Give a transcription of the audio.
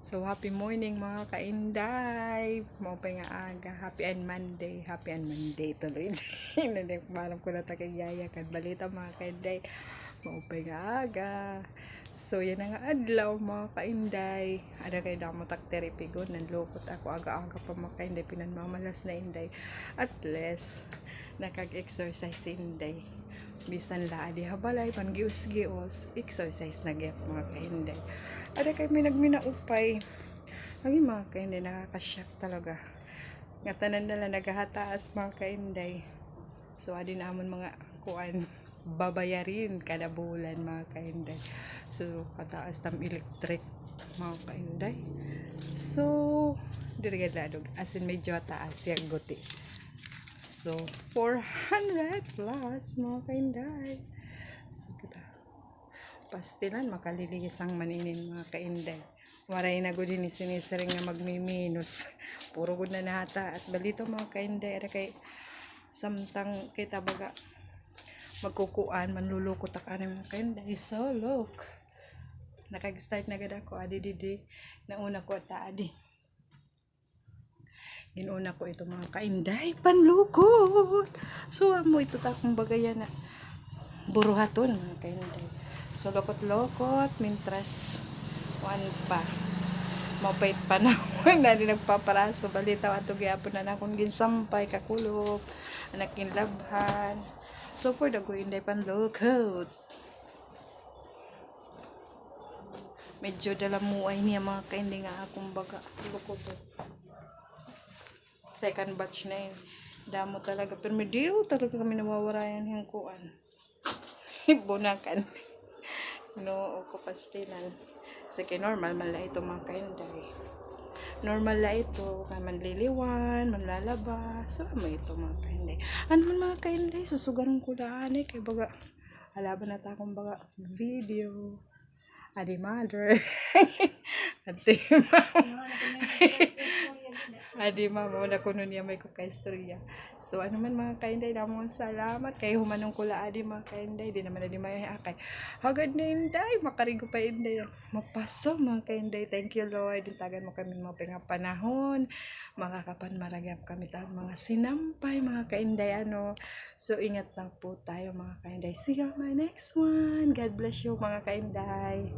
So, happy morning mga kainday. Mo pa nga aga. Happy and Monday. Happy and Monday tuloy. Malam ko na tagayaya kan balita mga kainday. Mo pa nga aga. So, yan nga adlaw mga kainday. Ada kay damo tak teripigon. Nanlukot ako aga-aga pa mga kainday. Pinanmamalas na inday. At least, nakag-exercise inday bisan la di habalay pan gius-gius exercise na gyud mga kahinday. Ada kay may nagminaupay. Lagi mga kahinday nakakasyak talaga. Nga tanan nila nagahataas mga kahinday. So adi namon mga kuan babayarin kada bulan mga kahinday. So kataas tam electric mga kahinday. So diri gadladog as in medyo taas yung guti So, 400 plus mga kainday. So, kita. Pastilan, makaliliis ang maninin mga kainday. Waray na gud ni sinisiring nga magmiminus. Puro gud na nahataas. Balito mga kainday. Ara kay samtang kita baga magkukuan, manlulukot ak mga kainday. So, look. Nakag-start na gad ako. Adi, didi. Nauna ko ta, adi. Inuna ko ito mga kainday, panlukot. So, amo ito takong bagayan na buruhaton mga kainday. So, lokot-lokot, mintras, one pa. Mapait pa na na di nagpaparaso. Balita ato gyapon na akong ginsampay, kakulop, anak labhan. So, for the go inday panlukot. Medyo dalamuay niya mga kainday nga akong baga. Lukot second batch na yun. Damo talaga. Pero medyo talaga kami nawawarayan yung kuan. Bunakan. no, ko pastilan. Sige, normal man lang ito mga kainday. Normal lang ito. Kaya manliliwan, manlalaba. So, may ito mga kainday. Ano man mga kainday, susugan ko daan eh. Kaya baga, alaban na takong baga video. Adi mother. Adi Adi mama, wala ko nun niya may kukaistorya. So, ano man mga kainday, damong salamat. Kay humanong kula adi mga kainday. Di naman adi may akay. Hagad na inday, makarigo pa inday. Mapaso mga kainday. Thank you Lord. Dintagan mo kami mga pinga panahon. Mga kapan maragap kami tayo mga sinampay mga kainday. Ano. So, ingat lang po tayo mga kainday. See you on my next one. God bless you mga kainday.